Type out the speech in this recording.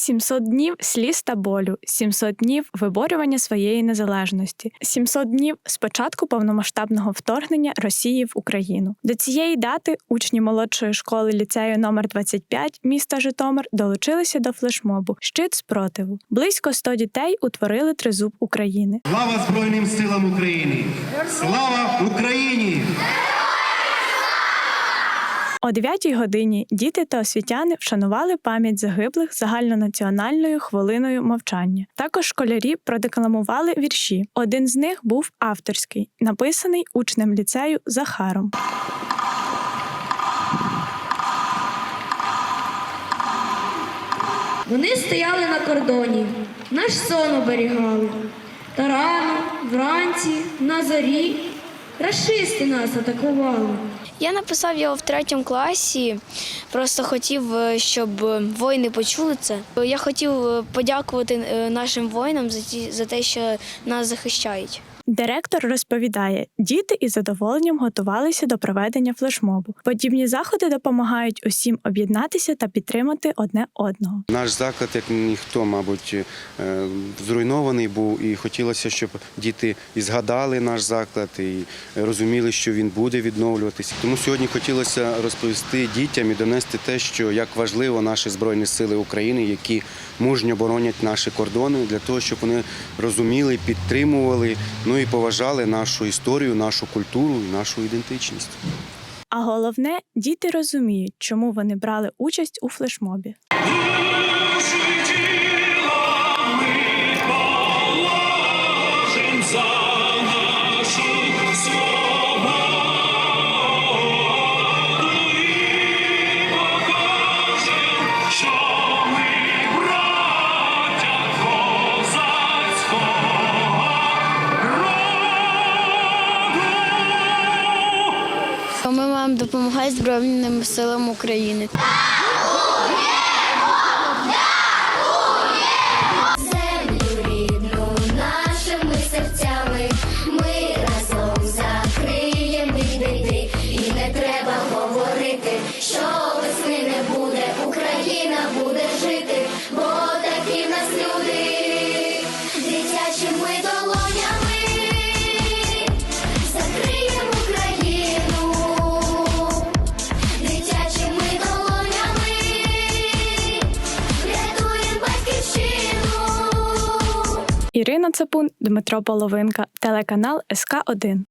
700 днів сліз та болю, 700 днів виборювання своєї незалежності, 700 днів з початку повномасштабного вторгнення Росії в Україну. До цієї дати учні молодшої школи ліцею номер 25 міста Житомир долучилися до флешмобу Щит спротиву. Близько 100 дітей утворили тризуб України. Слава Збройним силам України! Слава Україні! О 9 годині діти та освітяни вшанували пам'ять загиблих загальнонаціональною хвилиною мовчання. Також школярі продекламували вірші. Один з них був авторський, написаний учнем ліцею Захаром. Вони стояли на кордоні, наш сон оберігали. Та рано, вранці, на зорі, рашисти нас атакували. Я написав його в третьому класі. Просто хотів, е, щоб е, воїни почули це. Я хотів е, подякувати нашим воїнам за те, що нас захищають. Директор розповідає, діти із задоволенням готувалися до проведення флешмобу. Подібні заходи допомагають усім об'єднатися та підтримати одне одного. Наш заклад, як ніхто, мабуть, е, зруйнований був, і хотілося, щоб діти і згадали наш заклад і розуміли, що він буде відновлюватися. Тому сьогодні хотілося розповісти дітям і донести те, що як важливо наші збройні сили України, які мужньо боронять наші кордони, для того, щоб вони розуміли, підтримували, ну і поважали нашу історію, нашу культуру і нашу ідентичність. А головне, діти розуміють, чому вони брали участь у флешмобі. Маємо Збройним силам України. Ірина Цапун, Дмитро Половинка, телеканал СК 1